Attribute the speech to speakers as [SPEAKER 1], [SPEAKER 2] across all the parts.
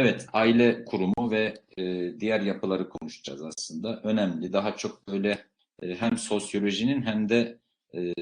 [SPEAKER 1] Evet, aile kurumu ve e, diğer yapıları konuşacağız aslında. Önemli. Daha çok böyle e, hem sosyolojinin hem de e,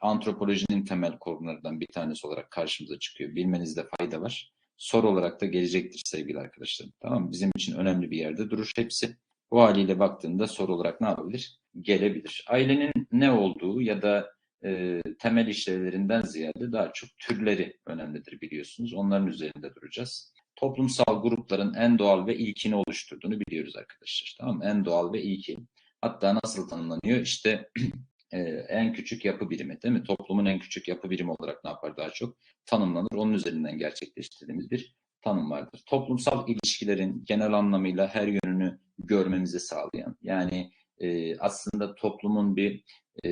[SPEAKER 1] antropolojinin temel konularından bir tanesi olarak karşımıza çıkıyor. Bilmenizde fayda var. Soru olarak da gelecektir sevgili arkadaşlarım. Tamam? Bizim için önemli bir yerde durur hepsi. Bu haliyle baktığında soru olarak ne yapabilir? Gelebilir. Ailenin ne olduğu ya da e, temel işlevlerinden ziyade daha çok türleri önemlidir biliyorsunuz. Onların üzerinde duracağız toplumsal grupların en doğal ve ilkini oluşturduğunu biliyoruz arkadaşlar. Tamam mı? En doğal ve ilki. Hatta nasıl tanımlanıyor? İşte e, en küçük yapı birimi değil mi? Toplumun en küçük yapı birimi olarak ne yapar daha çok? Tanımlanır. Onun üzerinden gerçekleştirdiğimiz bir tanım vardır. Toplumsal ilişkilerin genel anlamıyla her yönünü görmemizi sağlayan, yani e, aslında toplumun bir e,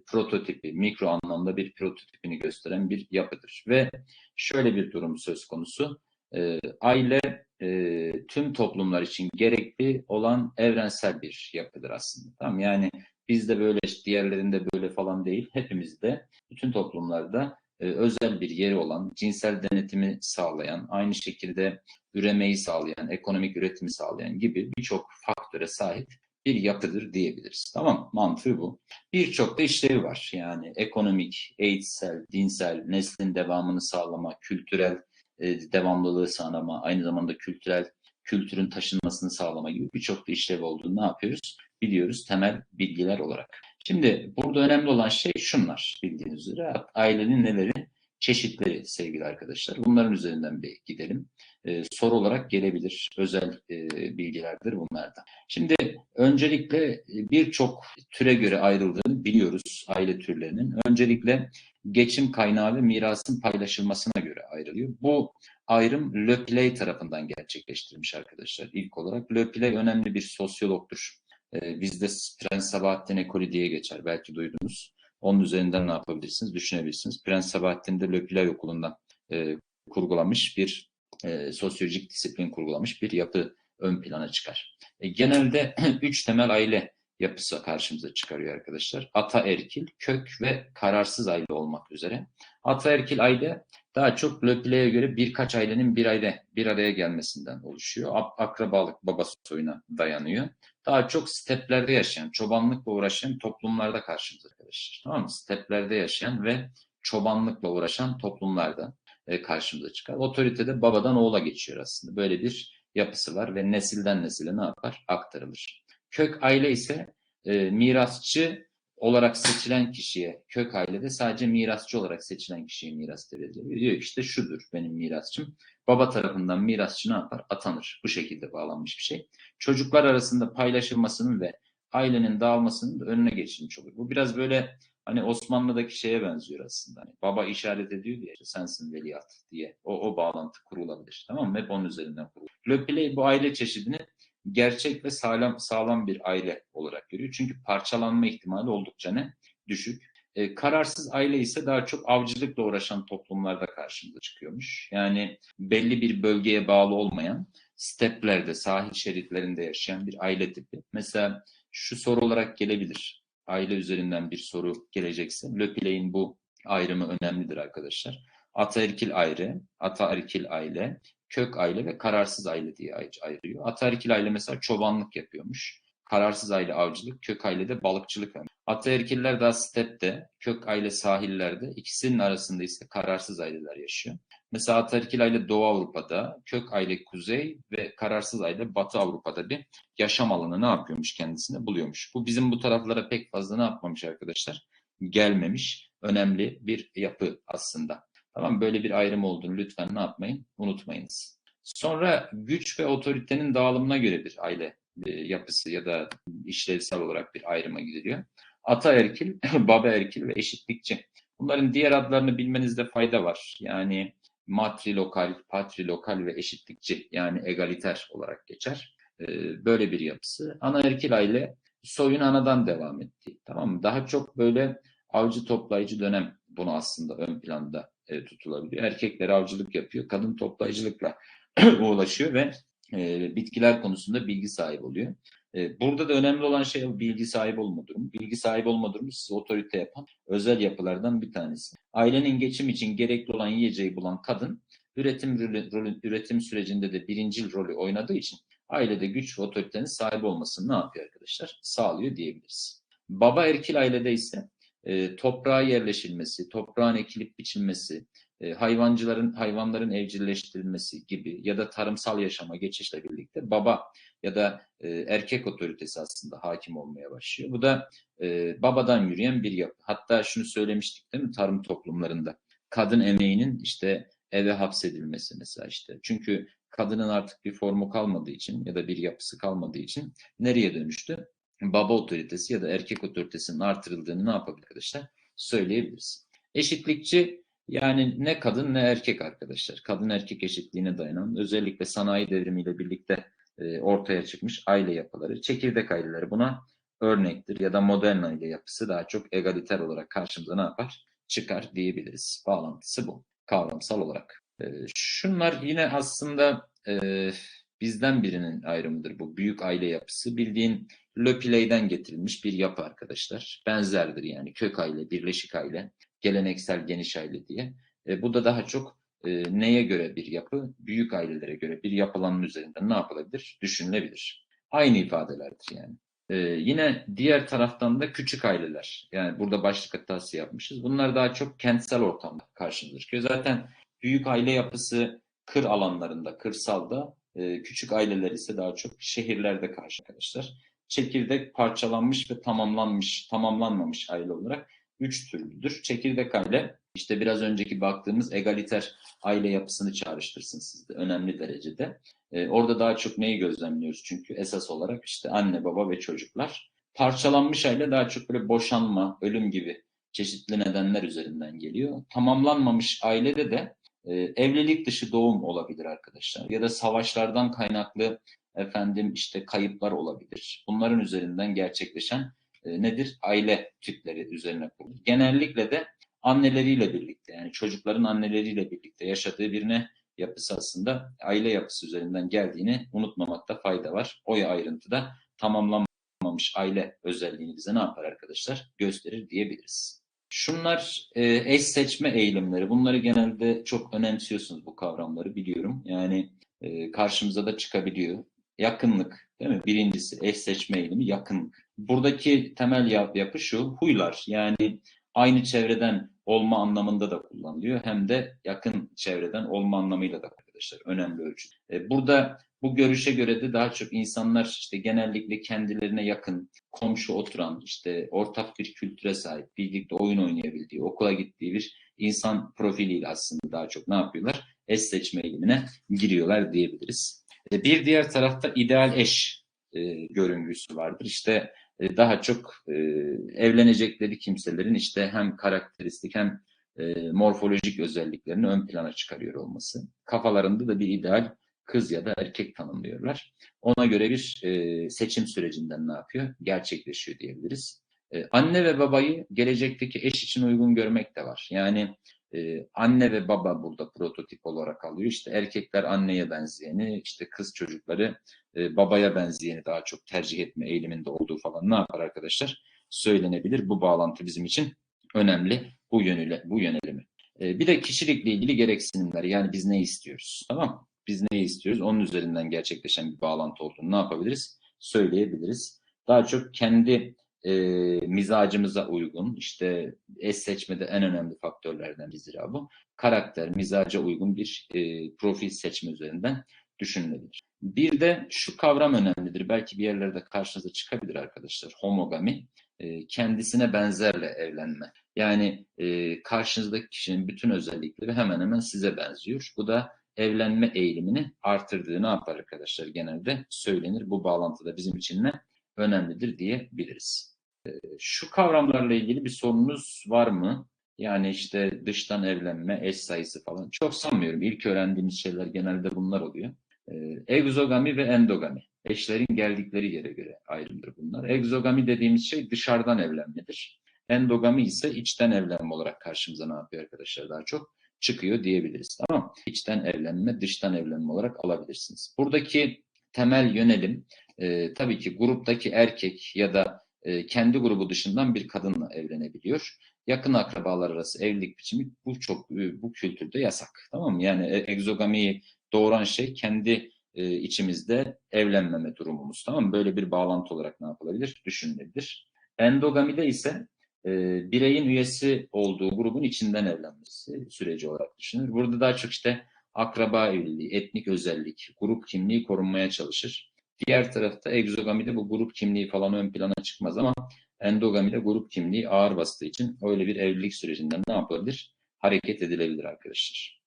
[SPEAKER 1] prototipi, mikro anlamda bir prototipini gösteren bir yapıdır. Ve şöyle bir durum söz konusu e, aile e, tüm toplumlar için gerekli olan evrensel bir yapıdır aslında. Tamam yani bizde böyle diğerlerinde böyle falan değil. Hepimizde bütün toplumlarda e, özel bir yeri olan, cinsel denetimi sağlayan, aynı şekilde üremeyi sağlayan, ekonomik üretimi sağlayan gibi birçok faktöre sahip bir yapıdır diyebiliriz. Tamam Mantığı bu. Birçok da işlevi var. Yani ekonomik, eğitsel, dinsel, neslin devamını sağlama, kültürel e, devamlılığı sağlama, aynı zamanda kültürel kültürün taşınmasını sağlama gibi birçok da işlev olduğunu ne yapıyoruz? Biliyoruz temel bilgiler olarak. Şimdi burada önemli olan şey şunlar bildiğiniz üzere ailenin neleri? Çeşitleri sevgili arkadaşlar. Bunların üzerinden bir gidelim. Ee, soru olarak gelebilir. Özel e, bilgilerdir bunlardan. Şimdi öncelikle birçok türe göre ayrıldığını biliyoruz aile türlerinin. Öncelikle geçim kaynağı ve mirasın paylaşılmasına göre ayrılıyor. Bu ayrım Le Play tarafından gerçekleştirilmiş arkadaşlar. İlk olarak Le Play önemli bir sosyologtur. Ee, bizde Prens Sabahattin ekolü diye geçer. Belki duydunuz. Onun üzerinden ne yapabilirsiniz? Düşünebilirsiniz. Prens Sabahattin de Le okulundan e, kurgulamış bir e, sosyolojik disiplin kurgulamış bir yapı ön plana çıkar. E, genelde üç temel aile yapısı karşımıza çıkarıyor arkadaşlar. Ataerkil, kök ve kararsız aile olmak üzere. Ataerkil aile daha çok Löpile'ye göre birkaç ailenin bir aile bir araya gelmesinden oluşuyor. Akrabalık baba soyuna dayanıyor. Daha çok steplerde yaşayan, çobanlıkla uğraşan toplumlarda karşımıza arkadaşlar. Tamam mı? Steplerde yaşayan ve çobanlıkla uğraşan toplumlarda e, karşımıza çıkar. Otorite de babadan oğula geçiyor aslında. Böyle bir yapısı var ve nesilden nesile ne yapar? Aktarılır. Kök aile ise e, mirasçı olarak seçilen kişiye, kök ailede sadece mirasçı olarak seçilen kişiye miras devrediliyor. Diyor işte şudur benim mirasçım. Baba tarafından mirasçı ne yapar? Atanır. Bu şekilde bağlanmış bir şey. Çocuklar arasında paylaşılmasının ve ailenin dağılmasının da önüne geçilmiş olur. Bu biraz böyle hani Osmanlı'daki şeye benziyor aslında. Hani baba işaret ediyor diye işte sensin veliaht diye. O, o bağlantı kurulabilir. Tamam mı? Hep onun üzerinden kurulur. Le Play bu aile çeşidini gerçek ve sağlam sağlam bir aile olarak görüyor. Çünkü parçalanma ihtimali oldukça ne? Düşük. E, kararsız aile ise daha çok avcılıkla uğraşan toplumlarda karşımıza çıkıyormuş. Yani belli bir bölgeye bağlı olmayan, steplerde, sahil şeritlerinde yaşayan bir aile tipi. Mesela şu soru olarak gelebilir. Aile üzerinden bir soru gelecekse. Löpiley'in bu ayrımı önemlidir arkadaşlar. Ataerkil aile, ataerkil aile, kök aile ve kararsız aile diye ayırıyor. Ataerkil aile mesela çobanlık yapıyormuş. Kararsız aile avcılık, kök aile de balıkçılık. Ataerkiller daha stepte, kök aile sahillerde, ikisinin arasında ise kararsız aileler yaşıyor. Mesela ataerkil aile Doğu Avrupa'da, kök aile Kuzey ve kararsız aile Batı Avrupa'da bir yaşam alanı ne yapıyormuş kendisine buluyormuş. Bu bizim bu taraflara pek fazla ne yapmamış arkadaşlar? Gelmemiş. Önemli bir yapı aslında. Tamam Böyle bir ayrım olduğunu lütfen ne yapmayın? Unutmayınız. Sonra güç ve otoritenin dağılımına göre bir aile e, yapısı ya da işlevsel olarak bir ayrıma gidiliyor. Ataerkil, baba erkil ve eşitlikçi. Bunların diğer adlarını bilmenizde fayda var. Yani matrilokal, patrilokal ve eşitlikçi yani egaliter olarak geçer. E, böyle bir yapısı. Anaerkil aile soyun anadan devam ettiği. Tamam mı? Daha çok böyle avcı toplayıcı dönem bunu aslında ön planda e, tutulabiliyor. Erkekler avcılık yapıyor, kadın toplayıcılıkla uğraşıyor ve e, bitkiler konusunda bilgi sahibi oluyor. E, burada da önemli olan şey bilgi sahibi olma durumu. Bilgi sahibi olma durumu sizi otorite yapan özel yapılardan bir tanesi. Ailenin geçim için gerekli olan yiyeceği bulan kadın üretim rolü, üretim sürecinde de birincil rolü oynadığı için ailede güç ve otoritenin sahibi olmasını ne yapıyor arkadaşlar? Sağlıyor diyebiliriz. Baba erkil ailede ise e, toprağa yerleşilmesi, toprağın ekilip biçilmesi, e, hayvancıların hayvanların evcilleştirilmesi gibi ya da tarımsal yaşama geçişle birlikte baba ya da e, erkek otoritesi aslında hakim olmaya başlıyor. Bu da e, babadan yürüyen bir yapı. Hatta şunu söylemiştik değil mi tarım toplumlarında? Kadın emeğinin işte eve hapsedilmesi mesela işte. Çünkü kadının artık bir formu kalmadığı için ya da bir yapısı kalmadığı için nereye dönüştü? Baba otoritesi ya da erkek otoritesinin artırıldığını ne yapabilir arkadaşlar? Söyleyebiliriz. Eşitlikçi yani ne kadın ne erkek arkadaşlar. Kadın erkek eşitliğine dayanan özellikle sanayi devrimiyle birlikte e, ortaya çıkmış aile yapıları. Çekirdek aileleri buna örnektir ya da modern aile yapısı daha çok egaliter olarak karşımıza ne yapar? Çıkar diyebiliriz. Bağlantısı bu kavramsal olarak. E, şunlar yine aslında e, bizden birinin ayrımıdır bu büyük aile yapısı. Bildiğin Le Play'den getirilmiş bir yapı arkadaşlar. Benzerdir yani kök aile, birleşik aile, geleneksel geniş aile diye. E, bu da daha çok e, neye göre bir yapı? Büyük ailelere göre bir yapılanma üzerinden ne yapılabilir? Düşünülebilir. Aynı ifadelerdir yani. E, yine diğer taraftan da küçük aileler. Yani burada başlık hatası yapmışız. Bunlar daha çok kentsel ortamda karşımıza çıkıyor. Zaten büyük aile yapısı kır alanlarında, kırsalda, e, küçük aileler ise daha çok şehirlerde karşı arkadaşlar. Çekirdek parçalanmış ve tamamlanmış, tamamlanmamış aile olarak üç türlüdür. Çekirdek aile işte biraz önceki baktığımız egaliter aile yapısını çağrıştırsın sizde önemli derecede. Ee, orada daha çok neyi gözlemliyoruz? Çünkü esas olarak işte anne, baba ve çocuklar. Parçalanmış aile daha çok böyle boşanma, ölüm gibi çeşitli nedenler üzerinden geliyor. Tamamlanmamış ailede de e, evlilik dışı doğum olabilir arkadaşlar. Ya da savaşlardan kaynaklı efendim işte kayıplar olabilir. Bunların üzerinden gerçekleşen e, nedir? Aile tipleri üzerine kurulur. Genellikle de anneleriyle birlikte yani çocukların anneleriyle birlikte yaşadığı bir ne yapısı aslında aile yapısı üzerinden geldiğini unutmamakta fayda var. O ayrıntıda tamamlanmamış aile özelliğini bize ne yapar arkadaşlar? Gösterir diyebiliriz. Şunlar e, eş seçme eğilimleri. Bunları genelde çok önemsiyorsunuz bu kavramları biliyorum. Yani e, karşımıza da çıkabiliyor. Yakınlık değil mi? Birincisi eş seçme eğilimi yakınlık. Buradaki temel yap, yapı şu huylar yani aynı çevreden olma anlamında da kullanılıyor. Hem de yakın çevreden olma anlamıyla da arkadaşlar önemli ölçü. E, burada bu görüşe göre de daha çok insanlar işte genellikle kendilerine yakın, komşu oturan, işte ortak bir kültüre sahip, birlikte oyun oynayabildiği, okula gittiği bir insan profiliyle aslında daha çok ne yapıyorlar? Eş seçme eğilimine giriyorlar diyebiliriz. E, bir diğer tarafta ideal eş e, görüngüsü vardır. İşte e, daha çok e, evlenecekleri kimselerin işte hem karakteristik hem e, morfolojik özelliklerini ön plana çıkarıyor olması. Kafalarında da bir ideal kız ya da erkek tanımlıyorlar. Ona göre bir e, seçim sürecinden ne yapıyor? Gerçekleşiyor diyebiliriz. E, anne ve babayı gelecekteki eş için uygun görmek de var. Yani e, anne ve baba burada prototip olarak alıyor. İşte erkekler anneye benzeyeni, işte kız çocukları e, babaya benzeyeni daha çok tercih etme eğiliminde olduğu falan ne yapar arkadaşlar? Söylenebilir. Bu bağlantı bizim için önemli bu yönüyle bu yönelimi. E, bir de kişilikle ilgili gereksinimler yani biz ne istiyoruz? Tamam Biz ne istiyoruz? Onun üzerinden gerçekleşen bir bağlantı olduğunu ne yapabiliriz? Söyleyebiliriz. Daha çok kendi e, mizacımıza uygun, işte eş seçmede en önemli faktörlerden bizdir bu. Karakter, mizaca uygun bir e, profil seçme üzerinden düşünülebilir. Bir de şu kavram önemlidir. Belki bir yerlerde karşınıza çıkabilir arkadaşlar. Homogami. E, kendisine benzerle evlenme. Yani e, karşınızdaki kişinin bütün özellikleri hemen hemen size benziyor. Bu da evlenme eğilimini artırdığı ne yapar arkadaşlar genelde söylenir. Bu bağlantıda bizim için ne önemlidir diyebiliriz. Şu kavramlarla ilgili bir sorunuz var mı? Yani işte dıştan evlenme, eş sayısı falan. Çok sanmıyorum. İlk öğrendiğimiz şeyler genelde bunlar oluyor. Egzogami ve endogami. Eşlerin geldikleri yere göre ayrımdır bunlar. Egzogami dediğimiz şey dışarıdan evlenmedir. Endogami ise içten evlenme olarak karşımıza ne yapıyor arkadaşlar daha çok? Çıkıyor diyebiliriz. Tamam İçten evlenme, dıştan evlenme olarak alabilirsiniz. Buradaki temel yönelim e, tabii ki gruptaki erkek ya da e, kendi grubu dışından bir kadınla evlenebiliyor. yakın akrabalar arası evlilik biçimi bu çok e, bu kültürde yasak. Tamam mı? Yani e, egzogamiyi doğuran şey kendi içimizde evlenmeme durumumuz. Tamam mı? Böyle bir bağlantı olarak ne yapılabilir? Düşünülebilir. Endogamide ise bireyin üyesi olduğu grubun içinden evlenmesi süreci olarak düşünülür. Burada daha çok işte akraba evliliği, etnik özellik, grup kimliği korunmaya çalışır. Diğer tarafta egzogamide bu grup kimliği falan ön plana çıkmaz ama endogamide grup kimliği ağır bastığı için öyle bir evlilik sürecinden ne yapılabilir? Hareket edilebilir arkadaşlar.